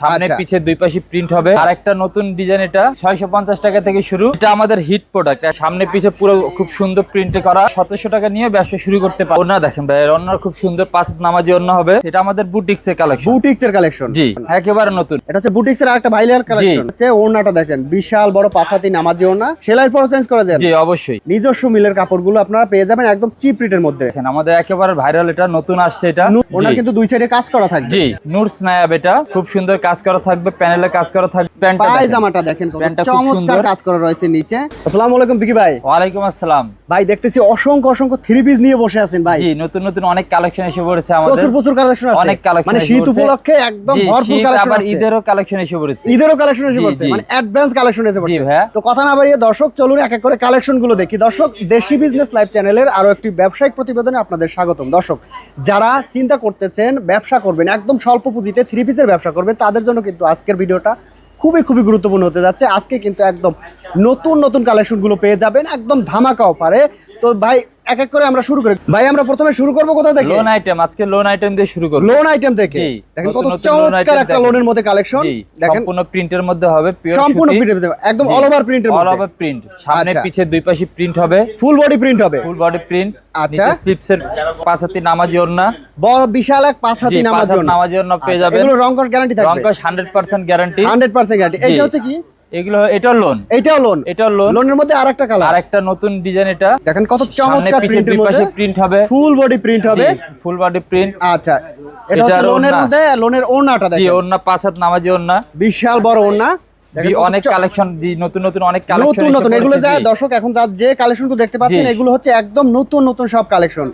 সামনে আচ্ছা। পিছে দুই পাশে প্রিন্ট হবে। আর একটা নতুন ডিজাইন এটা ছয়শো পঞ্চাশ টাকা থেকে শুরু। এটা আমাদের হিট প্রোডাক্ট সামনে পিছে পুরো খুব সুন্দর প্রিন্টে করা। সতেরোশো টাকা নিয়ে ব্যবসা শুরু করতে পারে। ওনা দেখেন ভাই অন্য খুব সুন্দর পাঁচ নামাজি অন্য হবে। এটা আমাদের বুটিক্স এর কালেকশন বুটিক্স এর কালেকশন জি একেবারে নতুন। এটা হচ্ছে বুটিক্স এর একটা ভাইলার কালেকশন হচ্ছে ওড়নাটা দেখেন বিশাল বড় পাঁচাতি নামাজি ওড়না। সেলাই পর চেঞ্জ করা যায়। জি অবশ্যই। নিজস্ব মিলের কাপড়গুলো আপনারা পেয়ে যাবেন একদম চিপ রেটের মধ্যে। দেখেন আমাদের একেবারে ভাইরাল এটা নতুন আসছে এটা। ওনার কিন্তু দুই সাইডে কাজ করা থাকবে। জি নুর স্নায়াব এটা। খুব সুন্দর কাজ করা থাকবে প্যানেলে কাজ করা থাকবে। পায়জামাটা দেখেন। কত প্যান্টটা খুব চমৎকার কাজ করা রয়েছে নিচে। আসসালামু আলাইকুম বিকি ভাই। ওয়ালাইকুম আসসালাম। ভাই দেখতেছি অসংখ্য অসংখ্য থ্রি পিস নিয়ে বসে আছেন ভাই। জি নতুন নতুন অনেক কালেকশন এসে পড়েছে আমাদের। প্রচুর প্রচুর কালেকশন আছে। অনেক কালেকশন মানে শীত উপলক্ষে একদম ভরপুর কালেকশন আছে। ঈদেরও কালেকশন এসে পড়েছে। ঈদেরও কালেকশন এসে জি, মানে অ্যাডভান্স কালেকশন এসে পড়ছে। তো কথা না বাড়িয়ে দর্শক চলুন এক এক করে কালেকশনগুলো দেখি। দর্শক দেশি বিজনেস লাইভ চ্যানেলের আরও একটি ব্যবসায়িক প্রতিবেদনে আপনাদের স্বাগতম। দর্শক যারা চিন্তা করতেছেন ব্যবসা করবেন একদম স্বল্প পুঁজিতে থ্রি পিসের ব্যবসা করবেন তাদের জন্য কিন্তু আজকের ভিডিওটা খুবই খুবই গুরুত্বপূর্ণ হতে যাচ্ছে। আজকে কিন্তু একদম নতুন নতুন কালেকশনগুলো পেয়ে যাবেন। একদম ধামাকা অফারে তো ভাই এক এক করে আমরা শুরু করি। ভাই আমরা প্রথমে শুরু করব কোথা থেকে? লোন আইটেম আজকে লোন আইটেম দিয়ে শুরু করব। লোন আইটেম থেকে? দেখেন কত চমৎকার একটা লোনের মধ্যে কালেকশন দেখেন। সম্পূর্ণ প্রিন্টের মধ্যে হবে পিওর সম্পূর্ণ প্রিন্টের একদম অল ওভার প্রিন্টের অল ওভার প্রিন্ট সামনে আচ্ছা। পিছে দুই পাশে প্রিন্ট হবে। ফুল বডি প্রিন্ট হবে। ফুল বডি প্রিন্ট আচ্ছা। স্লিপসের পাঁচ হাতি নামাজি ওড়না। বড় বিশাল এক পাঁচ হাতি নামাজ নামাজি ওড়না পেয়ে যাবেন। এগুলো রং কস গ্যারান্টি থাকবে রংকশ 100% গ্যারান্টি 100% গ্যারান্টি এটা হচ্ছে কি? এগুলো এটা লোন লোন এটা লোন লোনের মধ্যে আরেকটা কালার নতুন ডিজাইন এটা। দেখেন কত চমৎকার প্রিন্টের মধ্যে। প্রিন্ট হবে। ফুল বডি প্রিন্ট হবে। ফুল বডি প্রিন্ট আচ্ছা এটা এটা হচ্ছে লোনের। মধ্যে লোনের ওড়নাটা জি ওড়না পাঁচ হাত নামাজি ওড়না। বিশাল বড় ওড়না। অনেক কালেকশন নতুন নতুন অনেক কালেকশন নতুন নতুন এগুলো যায় দর্শক এখন যা যে কালেকশনগুলো দেখতে পাচ্ছেন এগুলো হচ্ছে একদম নতুন নতুন সব কালেকশন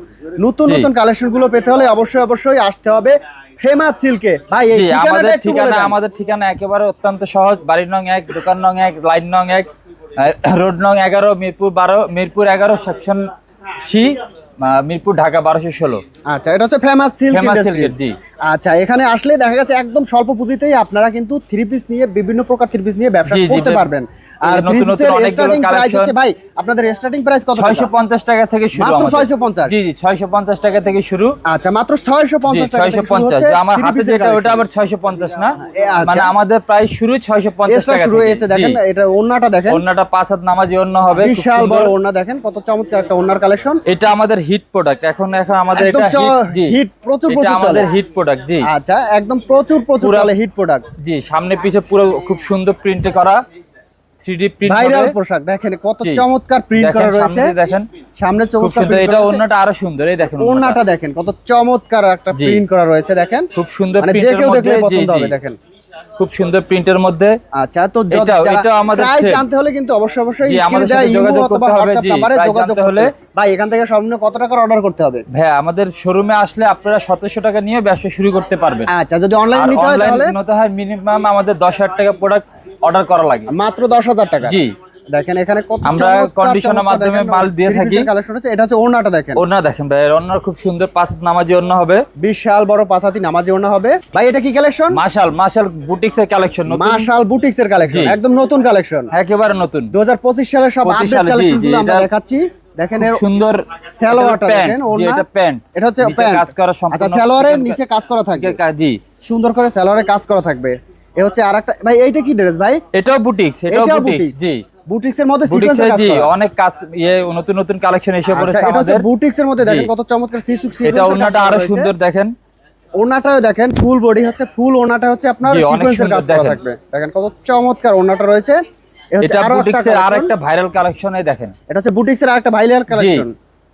নতুন নতুন কালেকশনগুলো পেতে হলে অবশ্যই অবশ্যই আসতে হবে ফেমাস সিল্কে। ভাই এই ঠিকানাটা আমাদের ঠিকানা আমাদের ঠিকানা একেবারে অত্যন্ত সহজ। বাড়ির নং এক দোকান নং এক লাইন নং এক রোড নং এগারো মিরপুর বারো মিরপুর এগারো সেকশন সি। মিরপুর ঢাকা বারোশো ষোলো। আচ্ছা এটা হচ্ছে ফেমাস সিল্ক ইন্ডাস্ট্রি জি। আচ্ছা এখানে আসলে দেখা গেছে একদম স্বল্প পুঁজিতেই আপনারা কিন্তু থ্রি পিস নিয়ে বিভিন্ন প্রকার থ্রি পিস নিয়ে ব্যবসা করতে পারবেন। আর নতুন স্টার্টিং প্রাইস হচ্ছে ভাই আপনাদের স্টার্টিং প্রাইস কত টাকা? ছয়শো পঞ্চাশ টাকা থেকে শুরু মাত্র আমাদের। 650? জি জি ছয়শো পঞ্চাশ টাকা থেকে শুরু। আচ্ছা মাত্র 650 টাকা ছয়শো পঞ্চাশ। আমার হাতে যেটা ওটা আবার ছয়শো পঞ্চাশ না? আচ্ছা। মানে আমাদের প্রাইস শুরু ছয়শো পঞ্চাশ এক্সট্রা টাকা শুরু হয়েছে দেখেন এটা ওন্নাটা দেখেন। ওড়নাটা পাঁচ হাত নামাজি অন্য হবে বিশাল বড় ওন্না দেখেন কত চমৎকার একটা ওন্নার কালেকশন এটা আমাদের হিট প্রোডাক্ট এখন এখন আমাদের এটা হিট প্রচুর প্রচুর আমাদের হিট প্রোডাক্ট জি। আচ্ছা একদম প্রচুর প্রচুর চলে হিট প্রোডাক্ট জি সামনে পিছে পুরো খুব সুন্দর প্রিন্টে করা। থ্রি প্রিন্ট ভাইরাল পোশাক দেখেন কত চমৎকার প্রিন্ট করা রয়েছে। দেখেন। সামনে চমৎকার এটা অন্যটা আরও সুন্দর এই দেখেন ওড়নাটা। দেখেন কত চমৎকার একটা প্রিন্ট করা রয়েছে দেখেন। খুব সুন্দর মানে যে কেউ দেখলে পছন্দ হবে দেখেন। খুব সুন্দর প্রিন্টের মধ্যে। আচ্ছা তো এটা এটা আমাদের জানতে হলে কিন্তু অবশ্যই অবশ্যই আমাদের সাথে যোগাযোগ করতে হবে, জি, যোগাযোগ হলে- ভাই এখান থেকে সর্বনিম্ন কত টাকার অর্ডার করতে হবে? ভাই আমাদের শোরুমে আসলে আপনারা সতেরোশো টাকা নিয়ে ব্যবসা শুরু করতে পারবেন। আচ্ছা যদি অনলাইন নিতে হয় তাহলে? অনলাইন নিতে হয় মিনিমাম আমাদের দশ হাজার টাকা প্রোডাক্ট অর্ডার করা লাগে। মাত্র দশ হাজার টাকা। জি। দেখেন এখানে কত আমরা চমৎকার মাধ্যমে মাল দিয়ে থাকি। piece-এর আছে, এটা হচ্ছে ওড়নাটা দেখেন। ওনা দেখেন ভাই ওনার খুব সুন্দর পাঁচ নামাজি অন্য হবে। বিশাল বড় পাঁচাতি নামাজি ওড়না হবে। ভাই এটা কি কালেকশন মাশাল মাশাল বুটিক্স এর কালেকশন নতুন। মাশাল বুটিক্স এর কালেকশন একদম নতুন কালেকশন একেবারে নতুন। 2025 সালের সব আপডেট কালেকশনগুলো আমরা দেখাচ্ছি। দেখেন এর সুন্দর সালোয়ারটা দেখেন ওড়না। এটা প্যান্ট। এটা হচ্ছে প্যান্ট। কাজ করা সম্পূর্ণ আচ্ছা সালোয়ারের নিচে কাজ করা থাকবে। জি। সুন্দর করে সালোয়ারে কাজ করা থাকবে। এ হচ্ছে আরেকটা ভাই এইটা কি ড্রেস ভাই? এটাও বুটিক্স এটাও বুটিক্স। জি। বুটিক্স এর মধ্যে বুটিক্স সিকোয়েন্সের কাজ করা। অনেক কাজ ইয়ে নতুন নতুন কালেকশন এসে আচ্ছা পড়েছে এটা হচ্ছে আমাদের। বুটিক্স এর মধ্যে দেখেন কত চমৎকার সিসুক এটা ওনাটা আরও সুন্দর দেখেন। ওনাটাও দেখেন ফুল বডি হচ্ছে ফুল ওনাটা হচ্ছে আপনার সিকোয়েন্সের কাজ করা থাকবে। দেখেন কত চমৎকার ওনাটা রয়েছে। এটা আরও একটা বুটিক্স এর collection। আরেকটা ভাইরাল কালেকশনে দেখেন। এটা হচ্ছে বুটিক্স এর আরেকটা ভাইরাল কালেকশন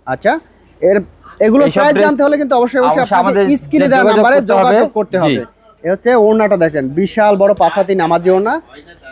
আচ্ছা এর এগুলো প্রাইস জানতে হলে কিন্তু অবশ্যই অবশ্যই আপনাদের স্ক্রিনে দেওয়া নম্বরে যোগাযোগ করতে হবে। এ হচ্ছে ওড়নাটা দেখেন। বিশাল বড় পাঁচাতি নামাজি ওড়না।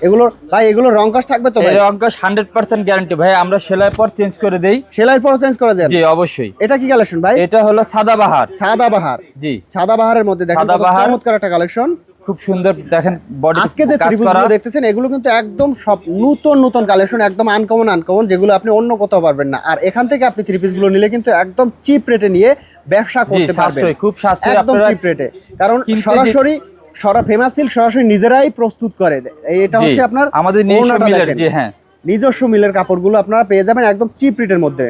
এগুলো ভাই এগুলো রং কাজ থাকবে তো ভাই? হান্ড্রেড পার্সেন্ট গ্যারান্টি ভাই আমরা সেলাই পর চেঞ্জ করে দেই। সেলাই পর চেঞ্জ করে দেয় জি অবশ্যই। এটা কি কালেকশন ভাই? এটা হলো সাদাবাহার সাদা বাহার। জি। সাদা বাহারের মধ্যে দেখেন সাদাবাহার। চমৎকার একটা কালেকশন খুব সুন্দর দেখেন বডি আজকে যে ত্রিভুজগুলো দেখতেছেন এগুলো কিন্তু একদম সব নতুন নতুন কালেকশন একদম আনকমন আনকমন যেগুলো আপনি অন্য কোথাও পারবেন না। আর এখান থেকে আপনি থ্রি পিসগুলো নিলে কিন্তু একদম চিপ রেটে নিয়ে ব্যবসা করতে পারবেন। খুব সাশ্রয় একদম চিপ রেটে কারণ সরাসরি সরা ফেমাস সিল্ক সরাসরি নিজেরাই প্রস্তুত করে। এটা হচ্ছে আপনার আমাদের নিজস্ব মিলার জি হ্যাঁ। নিজস্ব মিলের কাপড়গুলো আপনারা পেয়ে যাবেন একদম চিপ রেটের মধ্যে।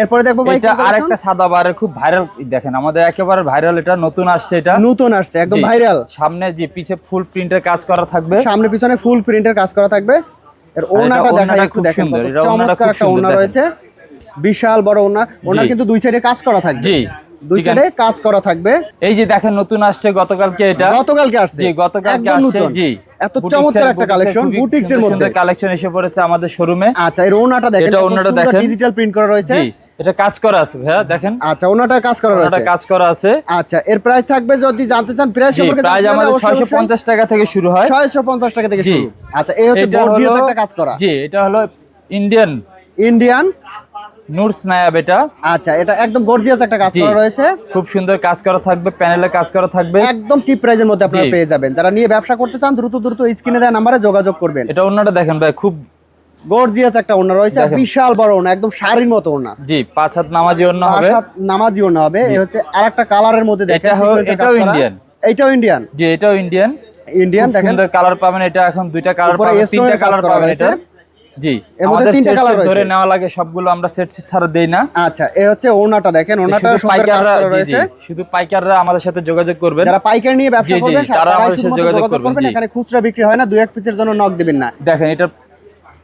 এরপরে দেখব ভাই এটা আরেকটা সাদা বারের খুব ভাইরাল দেখেন আমাদের একেবারে ভাইরাল এটা নতুন আসছে এটা। নতুন আসছে একদম ভাইরাল সামনে যে পিছে ফুল প্রিন্টের কাজ করা থাকবে। সামনে পিছনে ফুল প্রিন্টের কাজ করা থাকবে। এর ওনাটা দেখাই একটু দেখেন চমৎকার একটা ওড়না রয়েছে। বিশাল বড় ওড়না জি। কিন্তু দুই সাইডে কাজ করা থাকবে। জি। দুই সাইডে কাজ করা থাকবে। এই যে দেখেন নতুন আসছে গতকালকে এটা। গতকালকে আসছে। জি গতকালকে আসছে জি। এত চমৎকার একটা কালেকশন বুটিক্স এর মধ্যে। কালেকশন এসে পড়েছে আমাদের শোরুমে আচ্ছা এর ওনাটা দেখেন এটা ওড়নাটা দেখেন। ডিজিটাল প্রিন্ট করা রয়েছে। এটা কাজ করা আছে ভাইয়া দেখেন। আচ্ছা ওনাটা কাজ করা রয়েছে। কাজ করা আছে। আচ্ছা এর প্রাইস থাকবে যদি জানতে চান প্রাইস জি সম্পর্কে প্রাইস আমাদের ছয়শো পঞ্চাশ টাকা থেকে শুরু হয়। ছয়শো পঞ্চাশ টাকা থেকে শুরু। আচ্ছা এই হচ্ছে এটা একটা কাজ করা। জি এটা হলো ইন্ডিয়ান ইন্ডিয়ান এটা। আচ্ছা এটা একদম গর্জিয়াস একটা কাজ করা রয়েছে। খুব সুন্দর কাজ করা থাকবে প্যানেলে কাজ করা থাকবে। একদম চিপ প্রাইজের মধ্যে আপনারা পেয়ে যাবেন। যারা নিয়ে ব্যবসা করতে চান দ্রুত দ্রুত স্ক্রিনে দেওয়া নাম্বারে যোগাযোগ করবেন। এটা অন্যটা দেখেন ভাই খুব গর্জিয়াস একটা ওড়না রয়েছে বিশাল বড় ওড়না একদম শাড়ির মতো ওড়না। জি পাঁচ হাত নামাজি অন্য হবে। পাঁচ হাত নামাজি ওড়না হবে। এই হচ্ছে আরেকটা কালারের মধ্যে দেখেন এটাও। Indian। এটাও ইন্ডিয়ান জি এটাও ইন্ডিয়ান ইন্ডিয়ান দেখেন। কালার পাবেন এটা এখন দুইটা কালার পাবেন তিনটা কালার পাবেন এটা। জি। এর মধ্যে তিনটা colour set ধরে নেওয়া লাগে সবগুলো আমরা সেট ছাড়া দেই না। আচ্ছা এই হচ্ছে ওড়নাটা দেখেন কাজ পাইকাররা রয়েছে। শুধু পাইকাররা আমাদের সাথে যোগাযোগ করবেন। যারা পাইকারি নিয়ে ব্যবসা তারা আমাদের সাথে যোগাযোগ করবেন, এখানে খুচরা বিক্রি হয় না দুই এক পিসের জন্য নক দিবেন না। দেখেন এটা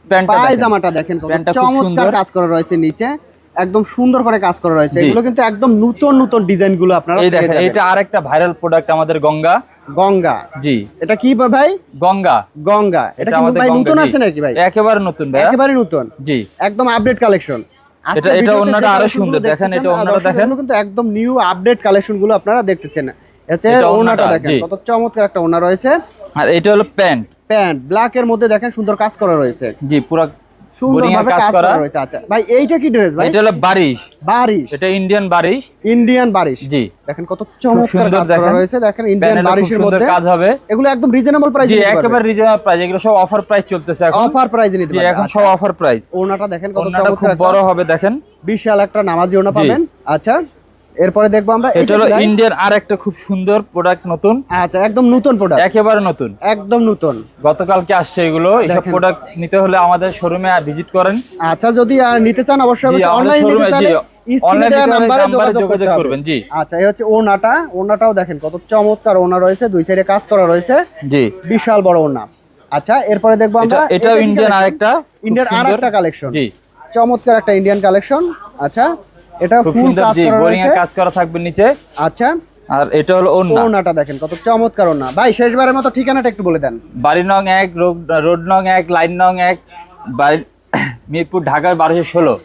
প্যান্টটা। পায়জামাটা দেখেন। চমৎকার কাজ করা রয়েছে নিচে। একদম সুন্দর করে কাজ করা রয়েছে। এগুলো কিন্তু একদম নতুন নতুন ডিজাইনগুলো আপনারা এই দেখেন এটা আরেকটা ভাইরাল প্রোডাক্ট আমাদের গঙ্গা। গঙ্গা। জি। এটা কি ভাই? গঙ্গা। গঙ্গা। এটা কি ভাই নতুন জি। আসছে নাকি ভাই? একেবারে নতুন ভাইয়া। একেবারে নতুন? জি। একদম আপডেট কালেকশন এটা- এটা অন্যটা আরও সুন্দর। দেখেন, এটা দেখেন। কিন্তু একদম নিউ আপডেট কালেকশনগুলো আপনারা দেখতেছেন। হচ্ছে এটা ওনাটা দেখেন কত চমৎকার একটা ওনা রয়েছে। আর এটা হলো প্যান্ট। প্যান্ট ব্ল্যাক এর মধ্যে দেখেন সুন্দর কাজ করা রয়েছে। জি পুরো কাজ করা। রয়েছে। আচ্ছা ভাই এইটা কি ড্রেস ভাই? এটা হলো বারিশ। বারিশ। এটা ইন্ডিয়ান বারিশ। ইন্ডিয়ান বারিশ। জি। দেখেন কত চমৎকার সুন্দর কাজ করা রয়েছে। দেখেন ইন্ডিয়ান প্যানেলে বারিশের মধ্যে। কাজ হবে। এগুলো একদম রিজনেবল জি প্রাইসে একেবারে রিজনেবল প্রাইস এগুলো সব অফার প্রাইস চলতেছে এখন। অফার প্রাইসে নিতে পারবেন এখন আচ্ছা, সব অফার প্রাইস ওড়নাটা দেখেন কত খুব বড় হবে দেখেন। বিশাল একটা নামাজি ওনা পাবেন। আচ্ছা। এরপরে দেখব আমরা এটা হলো ইন্ডিয়ার? আর একটা খুব সুন্দর প্রোডাক্ট নতুন। আচ্ছা একদম নতুন প্রোডাক্ট একেবারে নতুন। একদম নতুন। গতকালকে আসছে এগুলো এইসব। প্রোডাক্ট নিতে হলে আমাদের শোরুমে ভিজিট করেন। আচ্ছা যদি আর নিতে চান অবশ্যই অবশ্যই অনলাইন নিতে চাইলে নাম্বারে যোগাযোগ যোগাযোগ করবেন, জি। আচ্ছা এই হচ্ছে ওড়নাটা ওড়নাটাও দেখেন কত চমৎকার রয়েছে দুই সাইডে কাজ করা রয়েছে। জি। বিশাল বড় আচ্ছা এরপরে দেখব আমরা ইন্ডিয়ান আরেকটা খুব ইন্ডিয়ান আরেকটা কালেকশন জি। চমৎকার একটা ইন্ডিয়ান কালেকশন আচ্ছা এটা ফুল সুন্দর কাজ করা রয়েছে। কাজ করা থাকবে নিচে। আচ্ছা। আর এটা হলো ওন্না ওড়নাটা দেখেন কত চমৎকার ওড়না। ভাই শেষবারের মতো ঠিকানাটা একটু বলে দেন। বাড়ি নং এক রোড রোড নং এক লাইন নং এক বাড়ি মিরপুর ঢাকার বারোশো ষোলো।